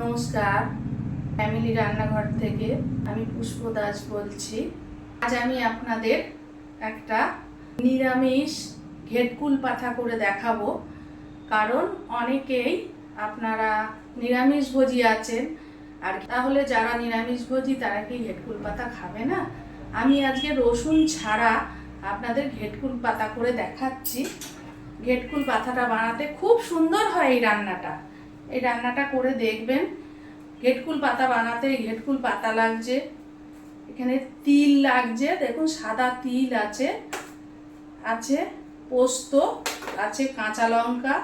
নমস্কার, ফ্যামিলি রান্নাঘর থেকে আমি পুষ্প দাস বলছি। আজ আমি আপনাদের একটা নিরামিষ ঘেটকুল পাঠা করে দেখাবো। কারণ অনেকেই আপনারা নিরামিষ ভোজি আছেন, আর তাহলে যারা নিরামিষ ভোজি, তারা কি ঘেটকুল পাতা খাবে না? আমি আজকে রসুন ছাড়া আপনাদের ঘেটকুল পাতা করে দেখাচ্ছি। ঘেটকুল পাতাটা বানাতে খুব সুন্দর হয় এই রান্নাটা। এই রান্নাটা করে দেখবেন। ঘেটকুল পাতা বানাতে ঘেটকুল পাতা লাগছে। এখানে তিল লাগছে। দেখুন, সাদা তিল আছে। আছে পোস্ত, আছে কাঁচা লঙ্কা,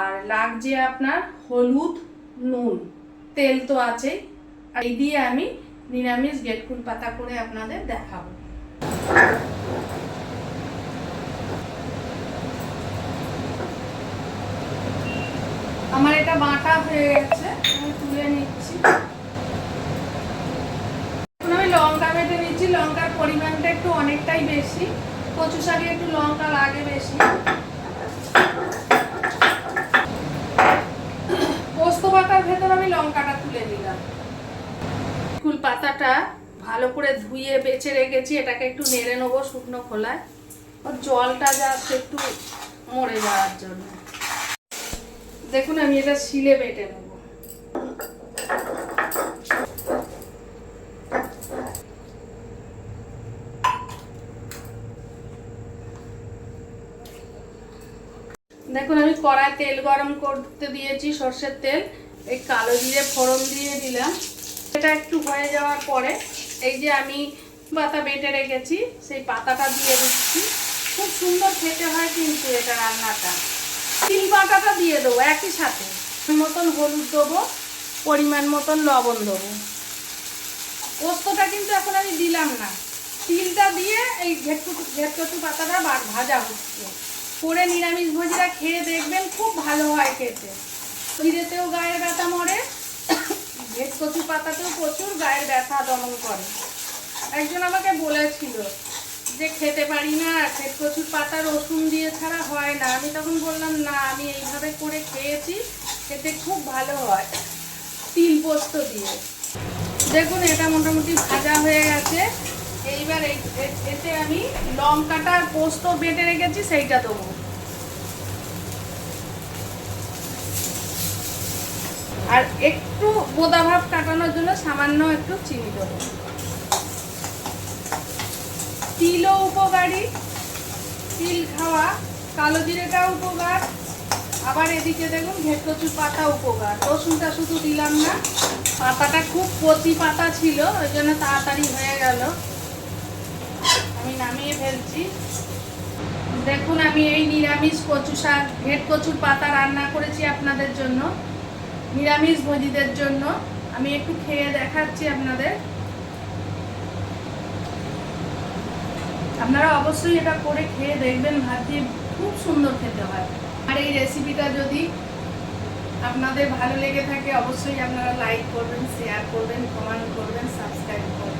আর লাগছে আপনার হলুদ নুন। তেল তো আছেই। এই দিয়ে আমি নিরামিষ গেটকুল পাতা করে আপনাদের দেখাবো। আমার এটা বাটা হয়ে গেছে, আমি তুলে নিচ্ছি। আমি লঙ্কা বেটে নিচ্ছি, লঙ্কার পরিমাণটা একটু অনেকটাই বেশি। কচু শাকে একটু লঙ্কা লাগে বেশি। পোস্ত পাতার ভেতর আমি লঙ্কাটা তুলে দিলাম। ফুল পাতাটা ভালো করে ধুয়ে বেছে রেখেছি, এটাকে একটু নেড়ে নেব শুকনো খোলায়। ওর জলটা যাচ্ছে একটু মরে যাওয়ার জন্য। দেখুন, আমি এটা শিলে বেটে নেব। দেখুন, আমি কড়াই তেল গরম করতে দিয়েছি, সর্ষের তেল। এই কালো জিরে ফোড়ন দিয়ে দিলাম। এটা একটু হয়ে যাওয়ার পরে, এই যে আমি পাতা বেটে রেখেছি, সেই পাতাটা দিয়ে দিচ্ছি। খুব সুন্দর খেতে হয় কিন্তু এটা রান্নাটা। বাটাটা দিয়ে দেবো একই সাথে। মতন হলুদ দেবো, পরিমাণ মতন লবণ দেবো। পোস্তটা কিন্তু এখন আমি দিলাম না। তিলটা দিয়ে এই ঘেটকু ঘেটকচু পাতাটা ভাজা হচ্ছে। করে নিরামিষ ভোজিরা খেয়ে দেখবেন খুব ভালো হয় খেতে। জিরেতেও গায়ের ব্যথা মরে, ঘেটকচু পাতাতেও প্রচুর গায়ের ব্যথা দমন করে। একজন আমাকে বলেছিল যে খেতে পারি না খেত কচুর পাতা রসুন দিয়ে ছাড়া হয় না। আমি তখন বললাম, না, আমি এইভাবে করে খেয়েছি, খেতে খুব ভালো হয়। তিল পোস্ত দিয়ে। দেখুন, এটা মোটামুটি ভাজা হয়ে গেছে। এইবার এতে আমি লঙ্কাটা পোস্ত বেটে রেখেছি, সেইটা দেবো। আর একটু বোদা ভাব কাটানোর জন্য সামান্য একটু চিনি দেবো। তিলও উপকারী। তিল খাওয়া, কালো জিরেটা উপকার। আবার এদিকে দেখুন, ঘেটকচুর পাতা উপকার। রসুনটা শুধু দিলাম না, পাতাটা খুব কচি পাতা ছিল, ওই জন্য তাড়াতাড়ি হয়ে গেল। আমি নামিয়ে ফেলছি। দেখুন, আমি এই নিরামিষ কচু শাক ঘেট কচুর পাতা রান্না করেছি আপনাদের জন্য। নিরামিষ ভোজীদের জন্য। আমি একটু খেয়ে দেখাচ্ছি আপনাদের। আপনারা অবশ্যই এটা করে খেয়ে দেখবেন, ভাত দিয়ে খুব সুন্দর খেতে হয়। আর এই রেসিপিটা যদি আপনাদের ভালো লেগে থাকে, অবশ্যই আপনারা লাইক করবেন শেয়ার করবেন কমেন্ট করবেন সাবস্ক্রাইব করবেন।